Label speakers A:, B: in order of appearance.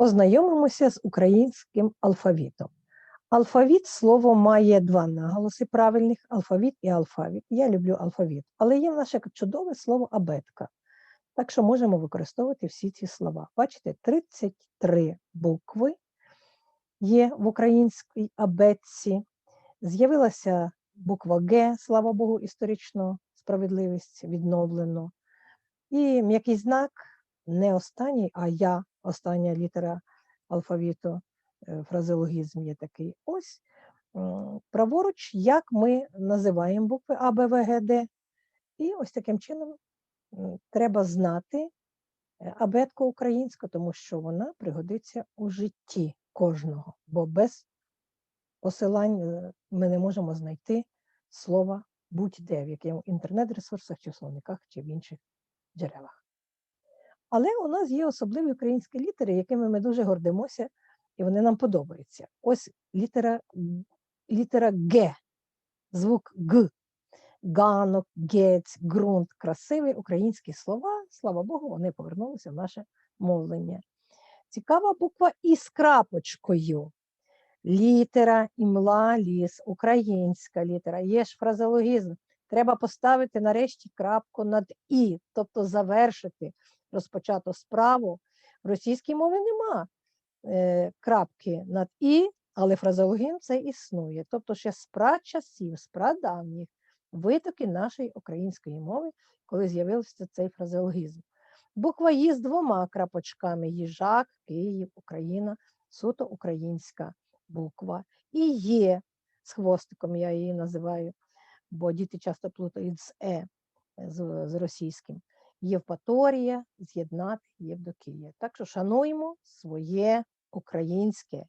A: Ознайомимося з українським алфавітом. Алфавіт слово має два наголоси правильних алфавіт і алфавіт. Я люблю алфавіт, але є в нас чудове слово абетка. Так що можемо використовувати всі ці слова. Бачите, 33 букви є в українській абетці. З'явилася буква Г, слава Богу, історично справедливість відновлено. І м'який знак не останній, а я, остання літера алфавіту, е, фразеологізм є такий. Ось праворуч, як ми називаємо букви А, Б, В, Г, Д. І ось таким чином треба знати е, абетку українську, тому що вона пригодиться у житті кожного, бо без посилань е, ми не можемо знайти слова будь-де, в якому інтернет-ресурсах, чи в словниках, чи в інших джерелах. Але у нас є особливі українські літери, якими ми дуже гордимося, і вони нам подобаються. Ось літера, літера Г, звук Г. Ганок, гець, ґрунт красиві українські слова. Слава Богу, вони повернулися в наше мовлення. Цікава буква І з крапочкою. Літера, імла, ліс, українська літера. Є ж фразеологізм. Треба поставити нарешті крапку над І, тобто завершити розпочату справу. В російській мові нема е, крапки над І, але фразеологізм це існує. Тобто ще з прачасів, з прадавніх витоки нашої української мови, коли з'явився цей фразеологізм. Буква І з двома крапочками: їжак, Київ, Україна, суто українська буква. І є з хвостиком, я її називаю, бо діти часто плутають з Е з, з російським. Євпаторія, з'єднати Євдокія. Так що шануємо своє українське